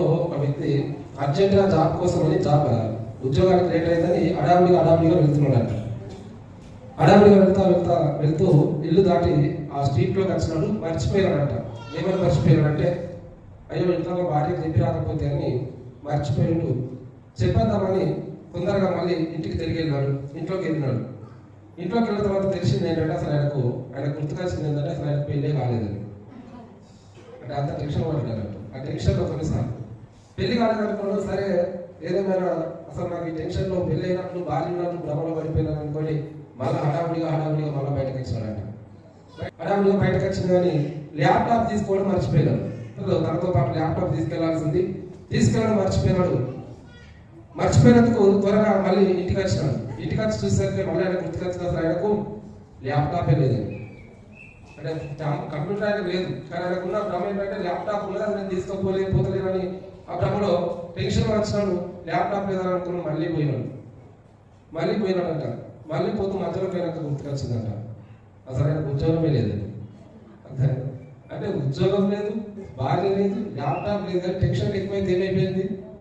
ఒక వ్యక్తి అర్జెంటుగా జాబ్ కోసం అని జాబ్ ఉద్యోగానికి లేట్ అయిందని అడావిడిగా అడావిడిగా వెళ్తున్నాడంట అడావిడిగా వెళ్తా వెళ్తా వెళ్తూ ఇల్లు దాటి ఆ స్ట్రీట్లోకి వచ్చినాడు. మర్చిపోయాడంట. ఏమైనా మర్చిపోయాడంటే అయ్యో ఇంట్లో భార్యకి చెప్పి రాకపోతే అని మర్చిపోయిండు. చెప్పేద్దామని తొందరగా మళ్ళీ ఇంటికి తిరిగి వెళ్ళినాడు ఇంట్లోకి వెళ్ళినాడు. ఇంట్లోకి వెళ్ళిన తర్వాత తెలిసింది ఏంటంటే అసలు ఆయనకు ఆయన గుర్తుకాల్సింది ఏంటంటే అసలు ఆయన పెళ్ళే కాలేదని అంటే అంత టెన్షన్ పడ్డాడు ఆ టెన్షన్లో కొన్నిసార్లు పెళ్ళి కాలేదనుకోండి సరే ఏదేమైనా అసలు నాకు ఈ టెన్షన్లో పెళ్ళి అయినట్లు భార్య ఉన్నట్లు భ్రమలో పడిపోయినాను అనుకోండి మళ్ళీ హడావుడిగా హడావుడిగా మళ్ళీ బయటకు వచ్చాడు హడావుడిగా బయటకు వచ్చింది కానీ ల్యాప్టాప్ తీసుకోవడం మర్చిపోయినాడు. తనతో పాటు ల్యాప్టాప్ తీసుకెళ్ళాల్సింది. తీసుకెళ్ళడం మర్చిపోయినాడు. మర్చిపోయినందుకు త్వరగా మళ్ళీ ఇంటికి వచ్చినాడు. ఇంటికి వచ్చి చూసేసరికి మళ్ళీ ఆయన గుర్తుకొచ్చిన ఆయనకు ల్యాప్టాపే లేదండి. అంటే కంప్యూటర్ అయితే లేదు. కానీ ఆయనకున్న భ్రమ ఏంటంటే ల్యాప్టాప్ ఉన్నది అది నేను తీసుకోపోలేకపోతలేనని ఆ భ్రమలో టెన్షన్ వచ్చినాడు ల్యాప్టాప్ లేదని అనుకుని మళ్ళీ పోయినాడు మళ్ళీ పోయినాడంట మళ్ళీ పోతూ మధ్యలో పోయినాక గుర్తుకొచ్చిందంట. అసలు ఆయనకు ఉద్యోగమే లేదు. అంతే అంటే ఉద్యోగం లేదు భార్య లేదు ల్యాప్టాప్ లేదు టెన్షన్ ఎక్కువైతే ఏమైపోయింది?